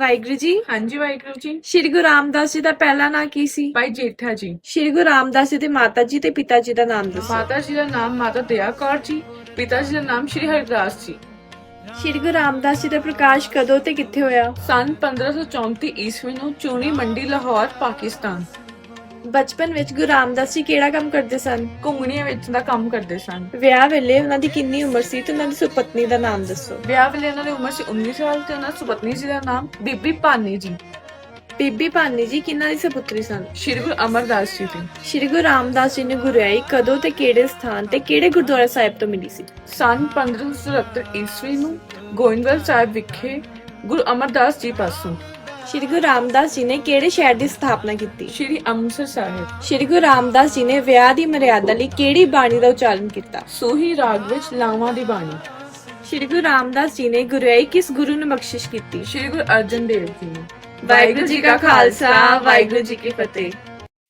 ਵਾਹਿਗੁਰੂ ਜੀ। ਹਾਂਜੀ ਵਾਹਿਗੁਰੂ ਜੀ। ਸ਼੍ਰੀ ਗੁਰੂ ਰਾਮਦਾਸ ਜੀ ਦਾ ਪਹਿਲਾ ਨਾਂ ਕੀ ਸੀ? ਭਾਈ ਜੇਠਾ ਜੀ। ਸ਼੍ਰੀ ਗੁਰੂ ਰਾਮਦਾਸ ਜੀ ਦੇ ਮਾਤਾ ਜੀ ਤੇ ਪਿਤਾ ਜੀ ਦਾ ਨਾਮ ਦੱਸੋ। ਮਾਤਾ ਜੀ ਦਾ ਨਾਮ ਮਾਤਾ ਦਇਆ ਕੌਰ ਜੀ ਪਿਤਾ ਜੀ ਦਾ ਨਾਮ ਸ਼੍ਰੀ ਹਰਿਦਾਸ ਜੀ। ਸ਼੍ਰੀ ਗੁਰੂ ਰਾਮਦਾਸ ਜੀ ਦਾ ਪ੍ਰਕਾਸ਼ ਕਦੋਂ ਤੇ ਕਿੱਥੇ ਹੋਇਆ? ਸਨ 1534 ਈਸਵੀ ਨੂੰ ਚੂਨੀ ਮੰਡੀ ਲਾਹੌਰ ਪਾਕਿਸਤਾਨ। ਬਚਪਨ ਵਿੱਚ ਗੁਰੂ ਰਾਮਦਾਸ ਜੀ ਕਿਹੜਾ ਕੰਮ ਕਰਦੇ ਸਨ? ਘੁੰਗਣੀਆਂ ਵਿੱਚ ਦਾ ਕੰਮ ਕਰਦੇ ਸਨ। ਵਿਆਹ ਵੇਲੇ ਉਹਨਾਂ ਦੀ ਕਿੰਨੀ ਉਮਰ ਸੀ ਤੇ ਉਹਨਾਂ ਦੀ ਸੁਪਤਨੀ ਦਾ ਨਾਮ ਦੱਸੋ? ਵਿਆਹ ਵੇਲੇ ਉਹਨਾਂ ਦੀ ਉਮਰ ਸੀ 19 ਸਾਲ ਤੇ ਉਹਨਾਂ ਸੁਪਤਨੀ ਜੀ ਦਾ ਨਾਮ ਬੀਬੀ ਭਾਨੀ ਜੀ। ਬੀਬੀ ਭਾਨੀ ਜੀ ਕਿੰਨਾਂ ਦੀ ਸੁਪੁੱਤਰੀ ਸਨ? ਸ਼੍ਰੀ ਗੁਰੂ ਅਮਰਦਾਸ ਜੀ ਦੀ। ਸ਼੍ਰੀ ਗੁਰੂ ਰਾਮਦਾਸ ਜੀ ਨੂੰ ਗੁਰਿਆਈ ਕਦੋਂ ਤੇ ਕਿਹੜੇ ਸਥਾਨ ਤੇ ਕਿਹੜੇ ਗੁਰਦੁਆਰਾ ਸਾਹਿਬ ਤੋਂ ਮਿਲੀ ਸੀ? ਸਨ 1577 ਈਸਵੀ ਨੂੰ ਗੋਇੰਦਵਾਲ ਸਾਹਿਬ ਵਿਖੇ ਗੁਰੂ ਅਮਰਦਾਸ ਜੀ ਪਾਸੋਂ ਸ਼੍ਰੀ ਗੁਰੂ ਰਾਮਦਾਸ ਜੀ ਨੇ ਕਿਹੜੇ ਸ਼ਹਿਰ ਦੀ ਸਥਾਪਨਾ ਕੀਤੀ? ਸ਼੍ਰੀ ਅੰਮ੍ਰਿਤਸਰ ਸਾਹਿਬ। ਸ਼੍ਰੀ ਗੁਰੂ ਰਾਮਦਾਸ ਜੀ ਨੇ ਵਿਆਹ ਦੀ ਮਰਿਆਦਾ ਲਈ ਕਿਹੜੀ ਬਾਣੀ ਦਾ ਉਚਾਰਨ ਕੀਤਾ? ਸੂਹੀ ਰਾਗ ਵਿੱਚ ਲਾਵਾਂ ਦੀ ਬਾਣੀ। ਸ਼੍ਰੀ ਗੁਰੂ ਰਾਮਦਾਸ ਜੀ ਨੇ ਗੁਰਿਆਈ ਕਿਸ ਗੁਰੂ ਨੂੰ ਬਖਸ਼ਿਸ਼ ਕੀਤੀ? ਸ਼੍ਰੀ ਗੁਰੂ ਅਰਜਨ ਦੇਵ ਜੀ ਨੂੰ। ਵਾਹਿਗੁਰੂ ਜੀ ਕਾ ਖਾਲਸਾ ਵਾਹਿਗੁਰੂ ਜੀ ਕੀ ਫਤਿਹ।